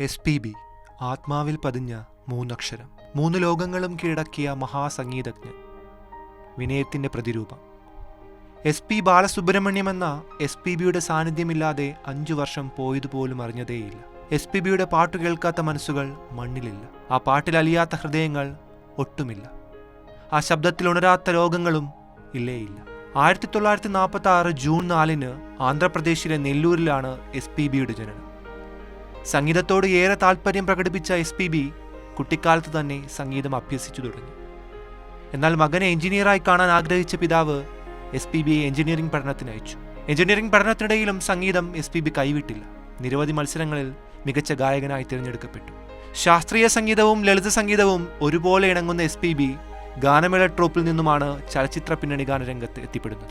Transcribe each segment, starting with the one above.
S P B ആത്മാവിൽ പതിഞ്ഞ മൂന്നക്ഷരം. മൂന്ന് ലോകങ്ങളും കീഴടക്കിയ മഹാസംഗീതജ്ഞൻ. വിനയത്തിന്റെ പ്രതിരൂപം. എസ് പി ബാലസുബ്രഹ്മണ്യം എന്ന എസ് പി ബിയുടെ സാന്നിധ്യമില്ലാതെ അഞ്ചു വർഷം പോയതുപോലും അറിഞ്ഞതേയില്ല. എസ് പി ബിയുടെ പാട്ട് കേൾക്കാത്ത മനസ്സുകൾ മണ്ണിലില്ല. ആ പാട്ടിൽ അലിയാത്ത ഹൃദയങ്ങൾ ഒട്ടുമില്ല. ആ ശബ്ദത്തിൽ ഉണരാത്ത ലോകങ്ങളും ഇല്ലേയില്ല. ആയിരത്തി തൊള്ളായിരത്തി നാൽപ്പത്തി ആറ് ജൂൺ നാലിന് ആന്ധ്രാപ്രദേശിലെ നെല്ലൂരിലാണ് എസ് പി ബിയുടെ ജനനം. സംഗീതത്തോട് ഏറെ താല്പര്യം പ്രകടിപ്പിച്ച എസ് പി ബി കുട്ടിക്കാലത്ത് തന്നെ സംഗീതം അഭ്യസിച്ചു തുടങ്ങി. എന്നാൽ മകനെ എഞ്ചിനീയറായി കാണാൻ ആഗ്രഹിച്ച പിതാവ് എസ് പി ബിയെ എഞ്ചിനീയറിംഗ് പഠനത്തിന് അയച്ചു. എഞ്ചിനീയറിംഗ് പഠനത്തിനിടയിലും സംഗീതം എസ് പി ബി കൈവിട്ടില്ല. നിരവധി മത്സരങ്ങളിൽ മികച്ച ഗായകനായി തിരഞ്ഞെടുക്കപ്പെട്ടു. ശാസ്ത്രീയ സംഗീതവും ലളിത സംഗീതവും ഒരുപോലെ ഇണങ്ങുന്ന എസ് പി ബി ഗാനമേള ട്രൂപ്പിൽ നിന്നുമാണ് ചലച്ചിത്ര പിന്നണി ഗാനരംഗത്ത് എത്തിപ്പെടുന്നത്.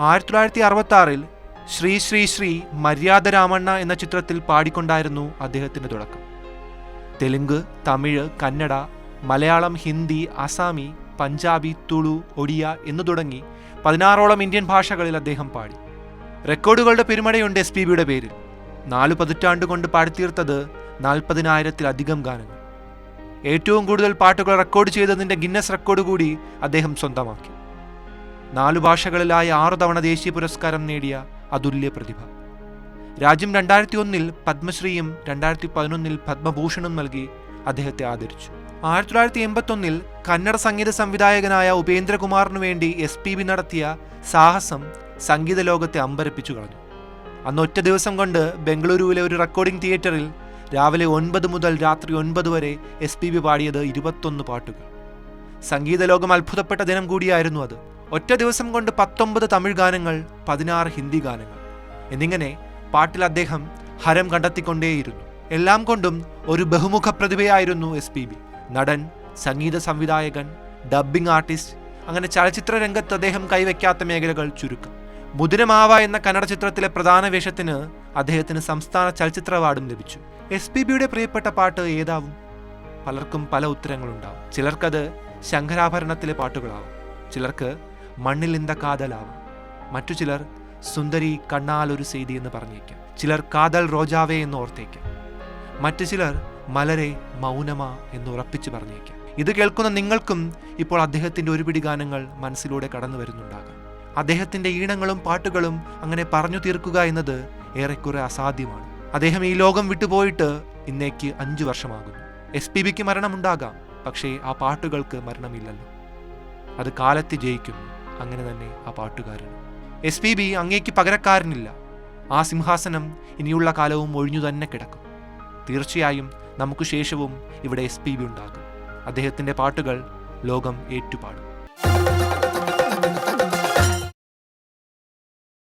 ആയിരത്തി തൊള്ളായിരത്തി അറുപത്തി ആറിൽ ശ്രീ ശ്രീ ശ്രീ മര്യാദ രാമണ്ണ എന്ന ചിത്രത്തിൽ പാടിക്കൊണ്ടായിരുന്നു അദ്ദേഹത്തിന്റെ തുടക്കം. തെലുങ്ക് തമിഴ് കന്നഡ മലയാളം ഹിന്ദി അസാമി പഞ്ചാബി തുളു ഒഡിയ എന്നു തുടങ്ങി പതിനാറോളം ഇന്ത്യൻ ഭാഷകളിൽ അദ്ദേഹം പാടി. റെക്കോർഡുകളുടെ പെരുമഴയുണ്ട് എസ് പി ബിയുടെ പേരിൽ. നാലു പതിറ്റാണ്ട് കൊണ്ട് പാടിത്തീർത്തത് നാൽപ്പതിനായിരത്തിലധികം ഗാനങ്ങൾ. ഏറ്റവും കൂടുതൽ പാട്ടുകൾ റെക്കോർഡ് ചെയ്തതിന്റെ ഗിന്നസ് റെക്കോർഡ് കൂടി അദ്ദേഹം സ്വന്തമാക്കി. നാലു ഭാഷകളിലായി ആറു തവണ ദേശീയ പുരസ്കാരം നേടിയ അതുല്യ പ്രതിഭ. രാജ്യം രണ്ടായിരത്തി ഒന്നിൽ പത്മശ്രീയും രണ്ടായിരത്തി പതിനൊന്നിൽ പത്മഭൂഷണും നൽകി അദ്ദേഹത്തെ ആദരിച്ചു. ആയിരത്തി തൊള്ളായിരത്തി എൺപത്തി ഒന്നിൽ കന്നഡ സംഗീത സംവിധായകനായ ഉപേന്ദ്രകുമാറിനു വേണ്ടി എസ് പി ബി നടത്തിയ സാഹസം സംഗീത ലോകത്തെ അമ്പരപ്പിച്ചു കളഞ്ഞു. അന്ന് ഒറ്റ ദിവസം കൊണ്ട് ബംഗളൂരുവിലെ ഒരു റെക്കോർഡിംഗ് തിയേറ്ററിൽ രാവിലെ ഒൻപത് മുതൽ രാത്രി ഒൻപത് വരെ എസ് പി ബി പാടിയത് ഇരുപത്തൊന്ന് പാട്ടുകൾ. സംഗീത ലോകം അത്ഭുതപ്പെട്ട ദിനം കൂടിയായിരുന്നു അത്. ഒറ്റ ദിവസം കൊണ്ട് പത്തൊമ്പത് തമിഴ് ഗാനങ്ങൾ പതിനാറ് ഹിന്ദി ഗാനങ്ങൾ. എന്നിങ്ങനെ പാട്ടിൽ അദ്ദേഹം ഹരം കണ്ടെത്തിക്കൊണ്ടേയിരുന്നു. എല്ലാം കൊണ്ടും ഒരു ബഹുമുഖ പ്രതിഭയായിരുന്നു എസ് പി ബി നടൻ സംഗീത സംവിധായകൻ ഡബ്ബിംഗ് ആർട്ടിസ്റ്റ് അങ്ങനെ ചലച്ചിത്ര രംഗത്ത് അദ്ദേഹം കൈവയ്ക്കാത്ത മേഖലകൾ ചുരുക്കം. മുദിരമാവ എന്ന കന്നഡ ചിത്രത്തിലെ പ്രധാന വേഷത്തിന് അദ്ദേഹത്തിന് സംസ്ഥാന ചലച്ചിത്ര അവാർഡും ലഭിച്ചു. എസ് പി ബിയുടെ പ്രിയപ്പെട്ട പാട്ട് ഏതാവും? പലർക്കും പല ഉത്തരങ്ങളുണ്ടാവും. ചിലർക്കത് ശങ്കരാഭരണത്തിലെ പാട്ടുകളാവും. ചിലർക്ക് മണ്ണിലിന്ത കാതലാവും. മറ്റു ചിലർ സുന്ദരി കണ്ണാലൊരു സീതി എന്ന് പറഞ്ഞേക്കാം. ചിലർ കാതൽ റോജാവേ എന്ന് ഓർത്തേക്കാം. മറ്റു ചിലർ മലരെ മൗനമ എന്ന് ഉറപ്പിച്ചു പറഞ്ഞേക്കാം. ഇത് കേൾക്കുന്ന നിങ്ങൾക്കും ഇപ്പോൾ അദ്ദേഹത്തിന്റെ ഒരുപിടി ഗാനങ്ങൾ മനസ്സിലൂടെ കടന്നു വരുന്നുണ്ടാകാം. അദ്ദേഹത്തിന്റെ ഈണങ്ങളും പാട്ടുകളും അങ്ങനെ പറഞ്ഞു തീർക്കുക എന്നത് ഏറെക്കുറെ അസാധ്യമാണ്. അദ്ദേഹം ഈ ലോകം വിട്ടുപോയിട്ട് ഇന്നേക്ക് അഞ്ചു വർഷമാകുന്നു. എസ് പി ബിക്ക് മരണമുണ്ടാകാം പക്ഷേ ആ പാട്ടുകൾക്ക് മരണമില്ലല്ലോ. അത് കാലത്ത് ജയിക്കുന്നു. അങ്ങനെ തന്നെ ആ പാട്ടുകാരൻ. എസ് പി ബി അങ്ങേക്ക് പകരക്കാരനില്ല. ആ സിംഹാസനം ഇനിയുള്ള കാലവും ഒഴിഞ്ഞു തന്നെ കിടക്കും. തീർച്ചയായും നമുക്ക് ശേഷവും ഇവിടെ എസ് പി ബി ഉണ്ടാകും. അദ്ദേഹത്തിന്റെ പാട്ടുകൾ ലോകം ഏറ്റുപാടും.